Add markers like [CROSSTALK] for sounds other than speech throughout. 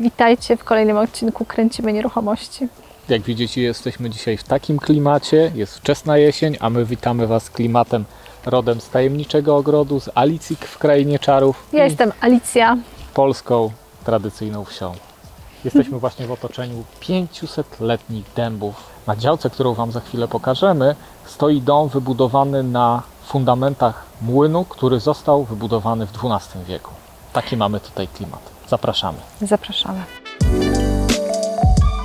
Witajcie w kolejnym odcinku Kręcimy Nieruchomości. Jak widzicie, jesteśmy dzisiaj w takim klimacie. Jest wczesna jesień, a my witamy Was klimatem rodem z tajemniczego ogrodu, z Alicji w krainie czarów Ja jestem Alicja. polską tradycyjną wsią. Jesteśmy [LAUGHS] właśnie w otoczeniu 500-letnich dębów. Na działce, którą Wam za chwilę pokażemy, stoi dom wybudowany na fundamentach młynu, który został wybudowany w XII wieku. Taki mamy tutaj klimat. Zapraszamy. Zapraszamy.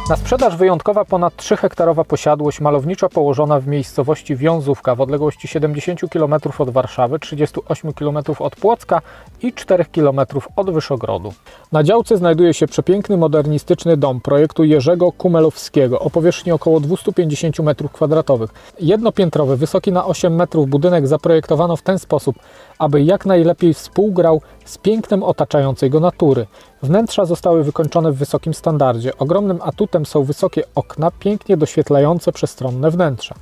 Na sprzedaż wyjątkowa ponad 3 hektarowa posiadłość malownicza położona w miejscowości Wiązówka w odległości 70 km od Warszawy, 38 km od Płocka i 4 km od Wyszogrodu. Na działce znajduje się przepiękny modernistyczny dom projektu Jerzego Kumelowskiego o powierzchni około 250 m2. Jednopiętrowy, wysoki na 8 metrów budynek zaprojektowano w ten sposób, aby jak najlepiej współgrał z pięknem otaczającej go natury. Wnętrza zostały wykończone w wysokim standardzie. Ogromnym atutem są wysokie okna, pięknie doświetlające przestronne wnętrza.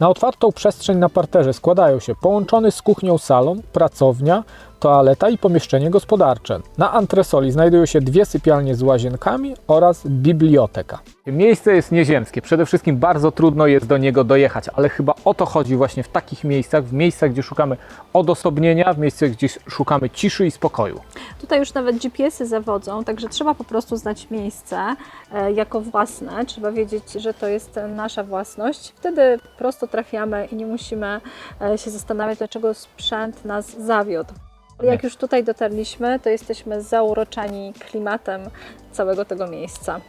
Na otwartą przestrzeń na parterze składają się połączony z kuchnią salon, pracownia, toaleta i pomieszczenie gospodarcze. Na antresoli znajdują się dwie sypialnie z łazienkami oraz biblioteka. Miejsce jest nieziemskie. Przede wszystkim bardzo trudno jest do niego dojechać, ale chyba o to chodzi właśnie w takich miejscach, w miejscach, gdzie szukamy odosobnienia, w miejscach, gdzie szukamy ciszy i spokoju. Tutaj już nawet GPS-y zawodzą, także trzeba po prostu znać miejsce e, jako własne. Trzeba wiedzieć, że to jest nasza własność. Wtedy prosto trafiamy i nie musimy e, się zastanawiać, dlaczego sprzęt nas zawiódł. Jak już tutaj dotarliśmy, to jesteśmy zauroczeni klimatem całego tego miejsca.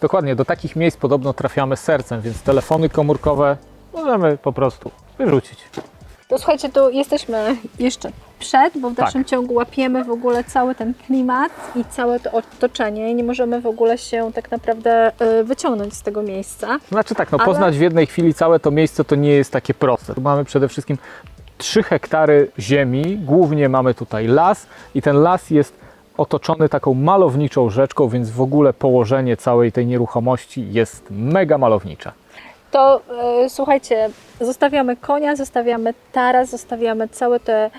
Dokładnie, do takich miejsc podobno trafiamy sercem, więc telefony komórkowe możemy po prostu wyrzucić. To słuchajcie, tu jesteśmy jeszcze przed, bo w dalszym ciągu łapiemy w ogóle cały ten klimat i całe to otoczenie i nie możemy w ogóle się tak naprawdę y, wyciągnąć z tego miejsca. Znaczy tak, no Ale- poznać w jednej chwili całe to miejsce to nie jest takie proste. Tu mamy przede wszystkim 3 hektary ziemi, głównie mamy tutaj las i ten las jest otoczony taką malowniczą rzeczką, więc w ogóle położenie całej tej nieruchomości jest mega malownicze. To y, słuchajcie, zostawiamy konia, zostawiamy taras, zostawiamy całe to y,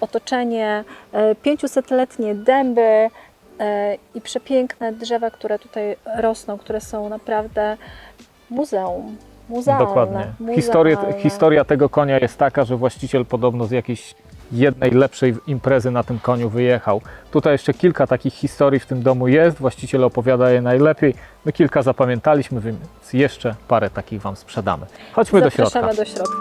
otoczenie, y, 500-letnie dęby y, i przepiękne drzewa, które tutaj rosną, które są naprawdę muzeum. Muzealne, Dokładnie. muzealne. Historia, historia tego konia jest taka, że właściciel podobno z jakiejś jednej lepszej imprezy na tym koniu wyjechał. Tutaj jeszcze kilka takich historii w tym domu jest, właściciel opowiada je najlepiej. My kilka zapamiętaliśmy, więc jeszcze parę takich Wam sprzedamy. Chodźmy do środka. Do środka.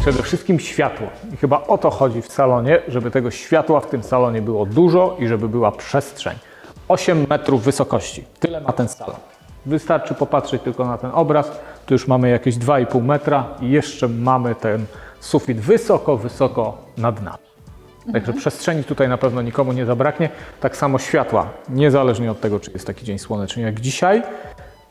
Przede wszystkim światło. I chyba o to chodzi w salonie, żeby tego światła w tym salonie było dużo i żeby była przestrzeń. 8 metrów wysokości. Tyle ma ten salon. Wystarczy popatrzeć tylko na ten obraz. Tu już mamy jakieś 2,5 metra i jeszcze mamy ten sufit wysoko, wysoko nad nami. Także przestrzeni tutaj na pewno nikomu nie zabraknie. Tak samo światła, niezależnie od tego, czy jest taki dzień słoneczny jak dzisiaj,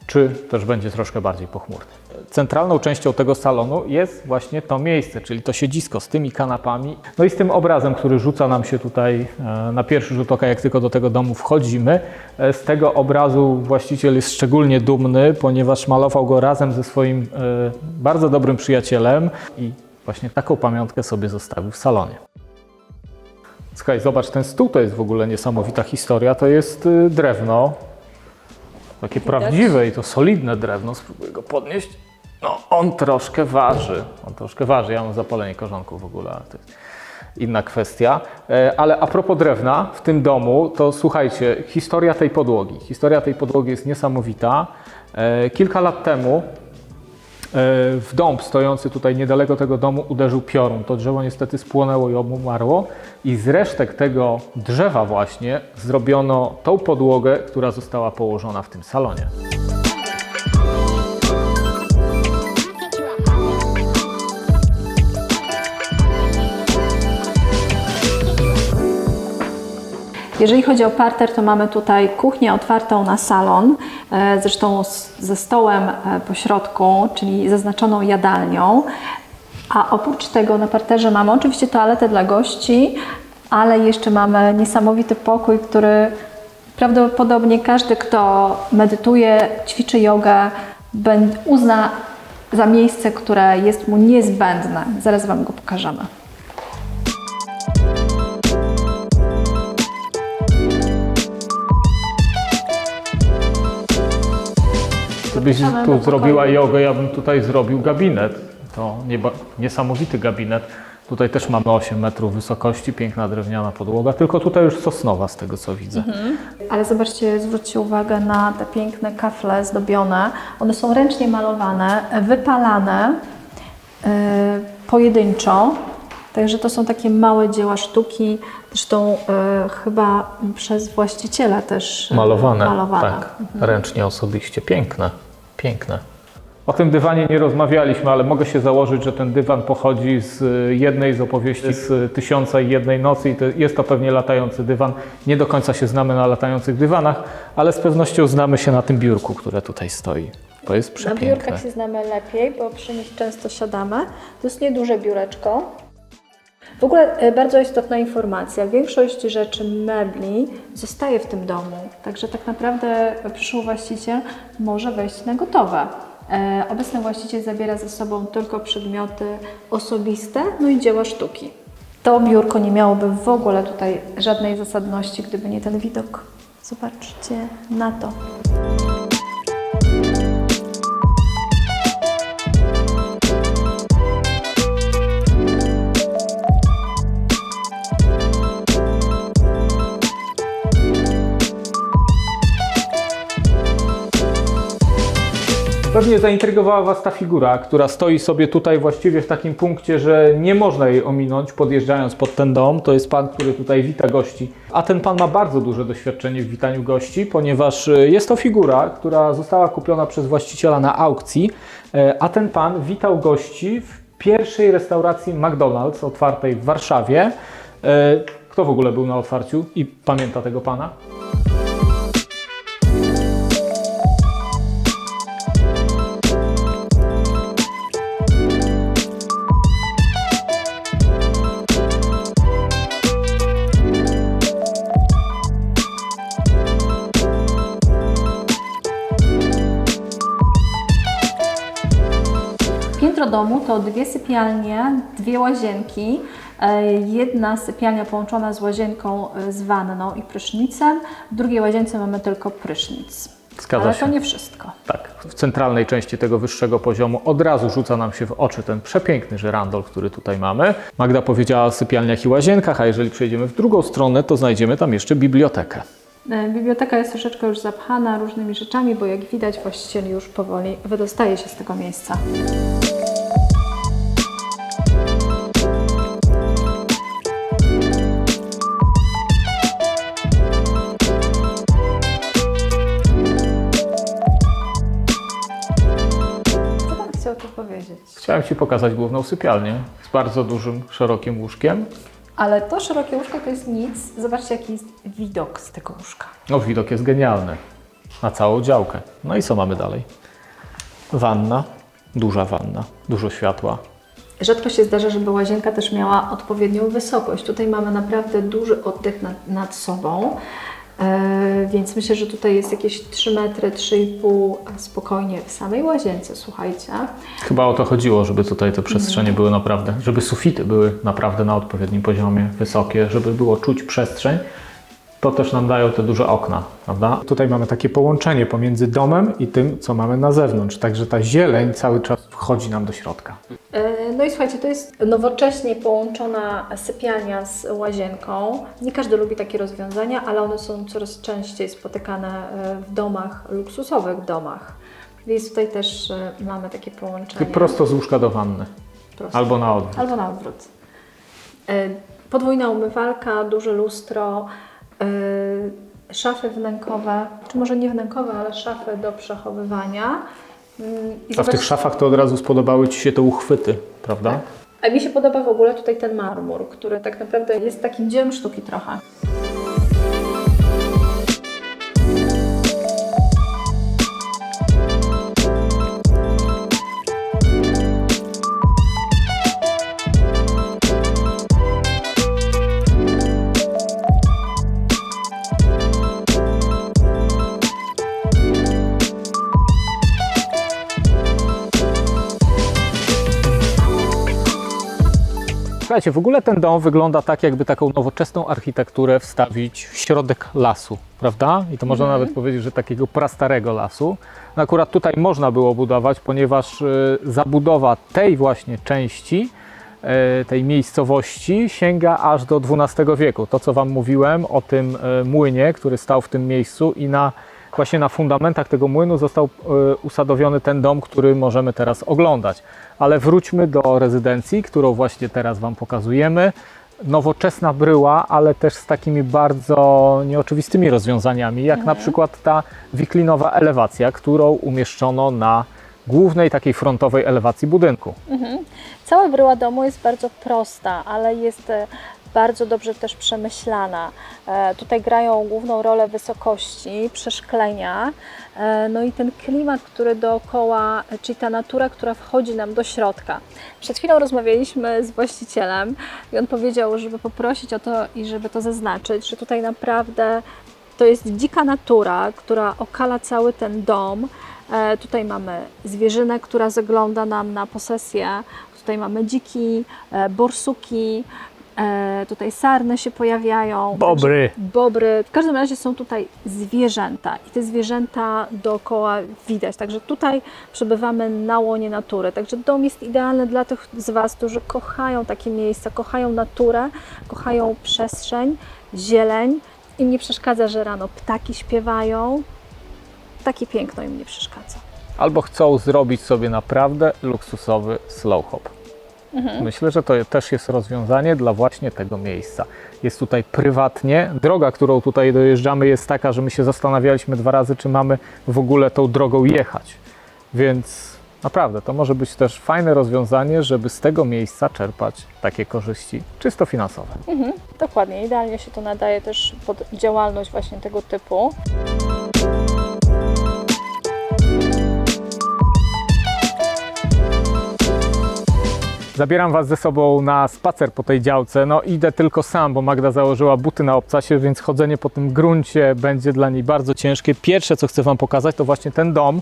czy też będzie troszkę bardziej pochmurny. Centralną częścią tego salonu jest właśnie to miejsce, czyli to siedzisko z tymi kanapami, no i z tym obrazem, który rzuca nam się tutaj e, na pierwszy rzut oka, jak tylko do tego domu wchodzimy. E, Z tego obrazu właściciel jest szczególnie dumny, ponieważ malował go razem ze swoim e, bardzo dobrym przyjacielem i właśnie taką pamiątkę sobie zostawił w salonie. Słuchaj, zobacz, ten stół to jest w ogóle niesamowita historia. To jest drewno, takie prawdziwe i to solidne drewno. Spróbuję go podnieść. No, on troszkę waży. On troszkę waży. Ja mam zapalenie korzonków w ogóle, ale to jest inna kwestia. E, Ale a propos drewna w tym domu, to słuchajcie, historia tej podłogi. Historia tej podłogi jest niesamowita. E, Kilka lat temu E, w dąb stojący tutaj niedaleko tego domu uderzył piorun. To drzewo niestety spłonęło i obumarło i z resztek tego drzewa właśnie zrobiono tą podłogę, która została położona w tym salonie. Jeżeli chodzi o parter, to mamy tutaj kuchnię otwartą na salon, e, zresztą ze stołem e, po środku, czyli zaznaczoną jadalnią. A oprócz tego na parterze mamy oczywiście toaletę dla gości, ale jeszcze mamy niesamowity pokój, który prawdopodobnie każdy, kto medytuje, ćwiczy jogę, uzna za miejsce, które jest mu niezbędne. Zaraz Wam go pokażemy. Gdybyś tu zrobiła jogę, ja bym tutaj zrobił gabinet. To nieba, niesamowity gabinet. Tutaj też mamy 8 metrów wysokości, piękna drewniana podłoga, tylko tutaj już sosnowa z tego co widzę. Ale zobaczcie, zwróćcie uwagę na te piękne kafle zdobione. One są ręcznie malowane, wypalane yy, pojedynczo. Także to są takie małe dzieła sztuki, zresztą yy, chyba przez właściciela też yy, Malowane, malowane. tak, ręcznie osobiście, piękne, piękne. O tym dywanie nie rozmawialiśmy, ale mogę się założyć, że ten dywan pochodzi z y, jednej z opowieści z Tysiąca i Jednej Nocy i to, jest to pewnie latający dywan. Nie do końca się znamy na latających dywanach, ale z pewnością znamy się na tym biurku, które tutaj stoi. To jest Na przepiękne. biurkach się znamy lepiej, bo przy nich często siadamy. To jest nieduże biureczko. W ogóle e, bardzo istotna informacja. Większość rzeczy, mebli zostaje w tym domu. Także tak naprawdę przyszły właściciel może wejść na gotowe. E, Obecny właściciel zabiera ze sobą tylko przedmioty osobiste, no i dzieła sztuki. To biurko nie miałoby w ogóle tutaj żadnej zasadności, gdyby nie ten widok. Zobaczcie na to. Pewnie zaintrygowała Was ta figura, która stoi sobie tutaj właściwie w takim punkcie, że nie można jej ominąć podjeżdżając pod ten dom. To jest pan, który tutaj wita gości. A ten pan ma bardzo duże doświadczenie w witaniu gości, ponieważ e, jest to figura, która została kupiona przez właściciela na aukcji, E, a ten pan witał gości w pierwszej restauracji McDonald's otwartej w Warszawie. E, Kto w ogóle był na otwarciu i pamięta tego pana? Domu to dwie sypialnie, dwie łazienki. E, Jedna sypialnia połączona z łazienką e, z wanną i prysznicem. W drugiej łazience mamy tylko prysznic. Zgadza Ale się. to nie wszystko. Tak, w centralnej części tego wyższego poziomu od razu rzuca nam się w oczy ten przepiękny żyrandol, który tutaj mamy. Magda powiedziała o sypialniach i łazienkach, a jeżeli przejdziemy w drugą stronę, to znajdziemy tam jeszcze bibliotekę. E, Biblioteka jest troszeczkę już zapchana różnymi rzeczami, bo jak widać właściciel już powoli wydostaje się z tego miejsca. Powiedzieć? Chciałem Ci pokazać główną sypialnię z bardzo dużym, szerokim łóżkiem. Ale to szerokie łóżko to jest nic. Zobaczcie, jaki jest widok z tego łóżka. No, widok jest genialny na całą działkę. No i co mamy dalej? Wanna, duża wanna, dużo światła. Rzadko się zdarza, żeby łazienka też miała odpowiednią wysokość. Tutaj mamy naprawdę duży oddech nad, nad sobą, więc myślę, że tutaj jest jakieś 3 metry, 3,5 spokojnie w samej łazience, słuchajcie. Chyba o to chodziło, żeby tutaj te przestrzenie były naprawdę, żeby sufity były naprawdę na odpowiednim poziomie, wysokie, żeby było czuć przestrzeń. To też nam dają te duże okna, prawda? Tutaj mamy takie połączenie pomiędzy domem i tym, co mamy na zewnątrz, także ta zieleń cały czas wchodzi nam do środka. E, No i słuchajcie, to jest nowocześnie połączona sypialnia z łazienką. Nie każdy lubi takie rozwiązania, ale one są coraz częściej spotykane e, w domach, luksusowych domach. Więc tutaj też e, mamy takie połączenie. I prosto z łóżka do wanny, Prosto. albo na odwrót. Albo na odwrót. Podwójna umywalka, duże lustro, szafy wnękowe, czy może nie wnękowe, ale szafy do przechowywania. Mm, I A w zobacz- tych szafach to od razu spodobały Ci się te uchwyty, prawda? A mi się podoba w ogóle tutaj ten marmur, który tak naprawdę jest takim dziełem sztuki trochę. Słuchajcie, w ogóle ten dom wygląda tak, jakby taką nowoczesną architekturę wstawić w środek lasu, prawda? I to można nawet powiedzieć, że takiego prastarego lasu. No akurat tutaj można było budować, ponieważ y, zabudowa tej właśnie części, y, tej miejscowości sięga aż do XII wieku. To, co Wam mówiłem o tym y, młynie, który stał w tym miejscu i na właśnie na fundamentach tego młynu został y, usadowiony ten dom, który możemy teraz oglądać. Ale wróćmy do rezydencji, którą właśnie teraz Wam pokazujemy. Nowoczesna bryła, ale też z takimi bardzo nieoczywistymi rozwiązaniami, jak na przykład ta wiklinowa elewacja, którą umieszczono na głównej takiej frontowej elewacji budynku. Cała bryła domu jest bardzo prosta, ale jest e, bardzo dobrze też przemyślana. E, Tutaj grają główną rolę wysokości, przeszklenia, e, no i ten klimat, który dookoła, czyli ta natura, która wchodzi nam do środka. Przed chwilą rozmawialiśmy z właścicielem i on powiedział, żeby poprosić o to i żeby to zaznaczyć, że tutaj naprawdę to jest dzika natura, która okala cały ten dom. E, Tutaj mamy zwierzynę, która zagląda nam na posesję. Tutaj mamy dziki, borsuki, e, tutaj sarny się pojawiają. Bobry. Także Bobry. W każdym razie są tutaj zwierzęta i te zwierzęta dookoła widać. Także tutaj przebywamy na łonie natury. Także dom jest idealny dla tych z Was, którzy kochają takie miejsca, kochają naturę, kochają przestrzeń, zieleń. Im nie przeszkadza, że rano ptaki śpiewają. Takie piękno im nie przeszkadza. albo chcą zrobić sobie naprawdę luksusowy slow hop. Myślę, że to też jest rozwiązanie dla właśnie tego miejsca. Jest tutaj prywatnie. Droga, którą tutaj dojeżdżamy, jest taka, że my się zastanawialiśmy dwa razy, czy mamy w ogóle tą drogą jechać. Więc naprawdę to może być też fajne rozwiązanie, żeby z tego miejsca czerpać takie korzyści czysto finansowe. Dokładnie, idealnie się to nadaje też pod działalność właśnie tego typu. Zabieram Was ze sobą na spacer po tej działce. No idę tylko sam, bo Magda założyła buty na obcasie, więc chodzenie po tym gruncie będzie dla niej bardzo ciężkie. Pierwsze, co chcę Wam pokazać, to właśnie ten dom.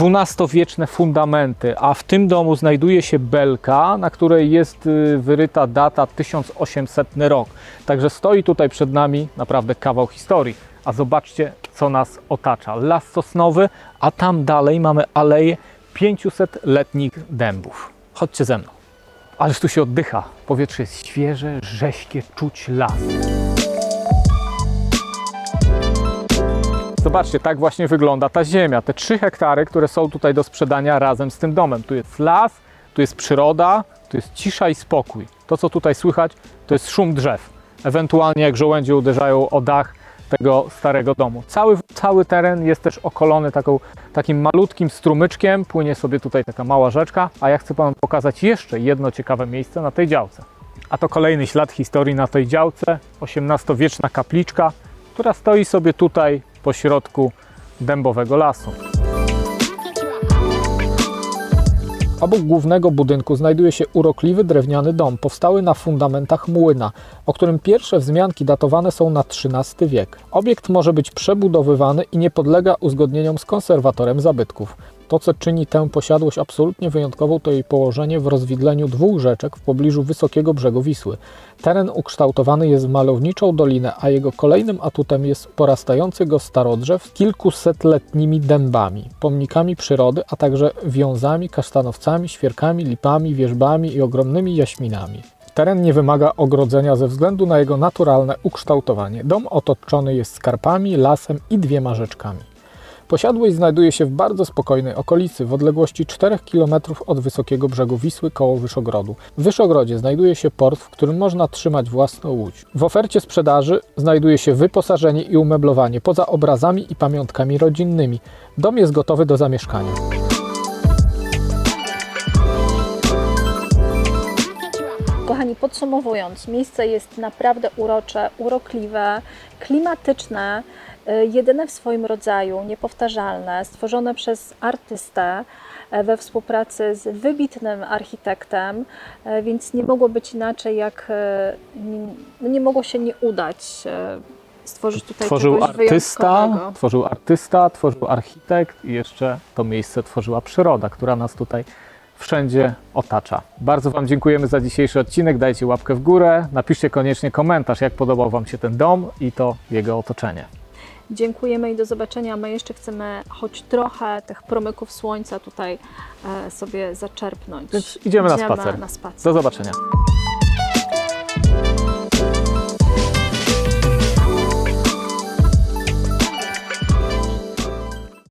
XII-wieczne fundamenty, a w tym domu znajduje się belka, na której jest y, wyryta data 1800 rok. Także stoi tutaj przed nami naprawdę kawał historii. A zobaczcie, co nas otacza. Las sosnowy, a tam dalej mamy aleję 500-letnich dębów. Chodźcie ze mną. Ależ tu się oddycha. Powietrze jest świeże, rześkie, czuć las. Zobaczcie, tak właśnie wygląda ta ziemia. Te 3 hektary, które są tutaj do sprzedania razem z tym domem. Tu jest las, tu jest przyroda, tu jest cisza i spokój. To, co tutaj słychać, to jest szum drzew. Ewentualnie jak żołędzie uderzają o dach tego starego domu. Cały, cały teren jest też okolony taką, takim malutkim strumyczkiem. Płynie sobie tutaj taka mała rzeczka, a ja chcę Wam pokazać jeszcze jedno ciekawe miejsce na tej działce. A to kolejny ślad historii na tej działce. XVIII-wieczna kapliczka, która stoi sobie tutaj pośrodku dębowego lasu. Obok głównego budynku znajduje się urokliwy drewniany dom, powstały na fundamentach młyna, o którym pierwsze wzmianki datowane są na XIII wiek. Obiekt może być przebudowywany i nie podlega uzgodnieniom z konserwatorem zabytków. To, co czyni tę posiadłość absolutnie wyjątkową, to jej położenie w rozwidleniu dwóch rzeczek w pobliżu wysokiego brzegu Wisły. Teren ukształtowany jest w malowniczą dolinę, a jego kolejnym atutem jest porastający go starodrzew z kilkusetletnimi dębami, pomnikami przyrody, a także wiązami, kasztanowcami, świerkami, lipami, wierzbami i ogromnymi jaśminami. Teren nie wymaga ogrodzenia ze względu na jego naturalne ukształtowanie. Dom otoczony jest skarpami, lasem i dwiema rzeczkami. Posiadłość znajduje się w bardzo spokojnej okolicy, w odległości 4 km od wysokiego brzegu Wisły koło Wyszogrodu. W Wyszogrodzie znajduje się port, w którym można trzymać własną łódź. W ofercie sprzedaży znajduje się wyposażenie i umeblowanie, poza obrazami i pamiątkami rodzinnymi. Dom jest gotowy do zamieszkania. Kochani, podsumowując, miejsce jest naprawdę urocze, urokliwe, klimatyczne, jedyne w swoim rodzaju, niepowtarzalne, stworzone przez artystę e, we współpracy z wybitnym architektem, e, więc nie mogło być inaczej, jak e, nie, no nie mogło się nie udać e, stworzyć tutaj Tworzył artysta, tworzył artysta, tworzył architekt i jeszcze to miejsce tworzyła przyroda, która nas tutaj wszędzie otacza. Bardzo Wam dziękujemy za dzisiejszy odcinek. Dajcie łapkę w górę, napiszcie koniecznie komentarz, jak podobał Wam się ten dom i to jego otoczenie. Dziękujemy i do zobaczenia. My jeszcze chcemy choć trochę tych promyków słońca tutaj e, sobie zaczerpnąć. Więc idziemy na spacer. na spacer. Do zobaczenia.